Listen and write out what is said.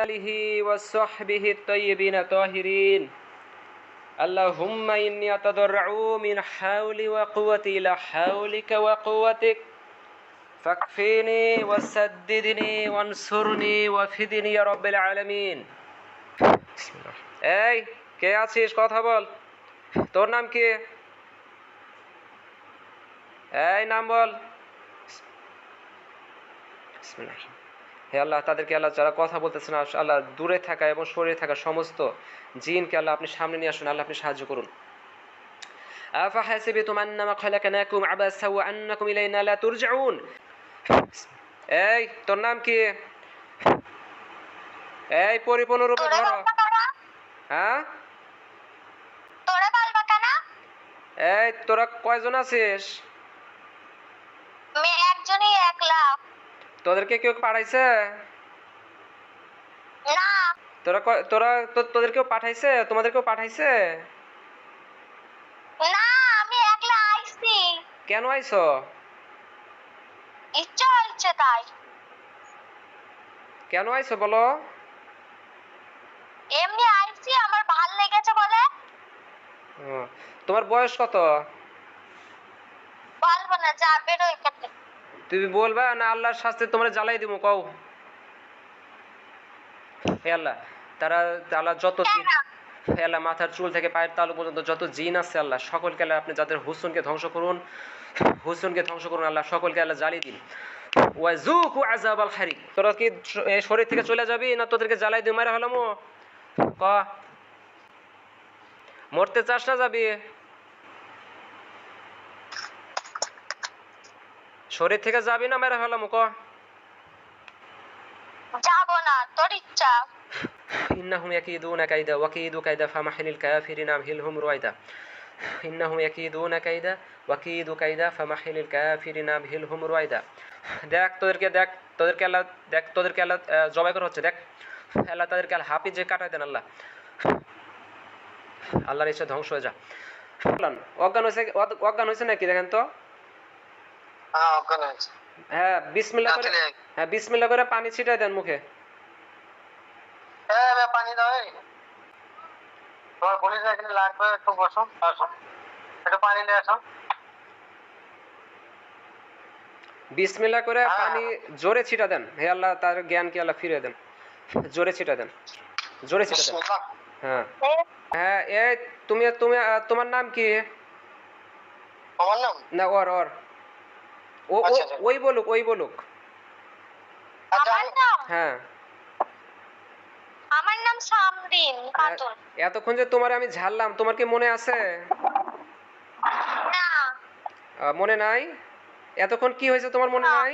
آله وصحبه الطيبين الطاهرين اللهم إني أتضرع من حولي وقوتي إلى حولك وقوتك فاكفيني وسددني وانصرني وفدني يا رب العالمين بسم الله এই কে আছিস কথা বল তোর নাম কি এই নাম বল বিসমিল্লাহ। হে আল্লাহ তাদেরকে আল্লাহ যারা কথা বলতেছে না আল্লাহ দূরে থাকা এবং শরীরে থাকা সমস্ত জিনকে আল্লাহ আপনি সামনে নিয়ে আসুন আল্লাহ আপনি সাহায্য করুন أفحسبتم أنما خلقناكم عبثا وأنكم إلينا لا ترجعون এই তোর নাম কি এই পরিপূর্ণ রূপে তোরে ধরো বলবা কারা? হ্যাঁ তোরে বলবা কারা? এই তোরা কয়জন আছিস মেয়ে একজনই একলা তোদেরকে কেউ পাঠাইছে? তোরা তোরা তোদের কেউ পাঠাইছে? তোমাদের কেউ পাঠাইছে? না আমি একলা আইছি। কেন আইছো? ইচ্ছা হয়েছে তাই। কেন আইছো বলো? এমনি আইছি আমার ভালো লেগেছে বলে। তোমার বয়স কত? বলব না যা বেরো এখান থেকে। তুমি বলবা না আল্লাহর শাস্তি তোমরা জ্বালাই দিব কও। হে আল্লাহ তারা আল্লাহ যত জিন হে আল্লাহ মাথার চুল থেকে পায়ের তালু পর্যন্ত যত জিন আছে আল্লাহ সকলকে আল্লাহ আপনি যাদের হুসুনকে ধ্বংস করুন হুসুনকে ধ্বংস করুন আল্লাহ সকলকে আল্লাহ জ্বালিয়ে দিন। ওয়াজুকু আযাব আল হারিক তোরা কি শরীর থেকে চলে যাবি না তোদেরকে জ্বালাই দিয়ে মারা হলাম? ক? মরতে চাস না যাবি? শরীর থেকে যাবি না মেরে ফেলাম ক যাব না তোর ইচ্ছা। ইন্নাহুম ইয়াকিদুনা কাইদা ওয়াকিদু কাইদা ফামাহিলিল কাফিরিনা আমহিলহুম রুয়াইদা। ইন্নাহুম ইয়াকিদুনা কাইদা ওয়াকিদু কাইদা ফামাহিলিল কাফিরিনা আমহিলহুম রুয়াইদা। দেখ তোদেরকে দেখ তোদেরকে আল্লাহ দেখ তোদেরকে আল্লাহ জবাই করা হচ্ছে দেখ। আল্লাহ তাদেরকে আল হাপি যে কাটাই দেন আল্লাহ। আল্লাহর ইচ্ছা ধ্বংস হয়ে যা। অজ্ঞান হয়েছে অজ্ঞান হয়েছে নাকি দেখেন তো? হ্যাঁ হ্যাঁ বিসমিল্লাহ করে হ্যাঁ বিসমিল্লাহ করে পানি ছিটাই দেন মুখে। হ্যাঁ পানি দাও তোমার পুলিশ এখানে লাগবে একটু বসো আসো। একটু পানি নিয়ে আসো। বিসমিল্লাহ করে হ্যাঁ। পানি জোরে ছিটা দেন। হে আল্লাহ তার জ্ঞানকে আল্লাহ ফিরে দেন? জোরে ছিটা দেন। জোরে ছিটা দেন। হ্যাঁ। হ্যাঁ এ তুমি তুমি আহ, তোমার নাম কি? আমার নাম? না ওর ওর। ও আচ্ছা, আচ্ছা। ওই বলুক ওই বলুক। আচ্ছা আমার নাম? হ্যাঁ। আমার নাম সামরিন খাতুন এতক্ষণ যে তোমার আমি ঝাড়লাম তোমার কি মনে আছে? মনে নাই? এতক্ষণ কি হয়েছে তোমার মনে না। নাই?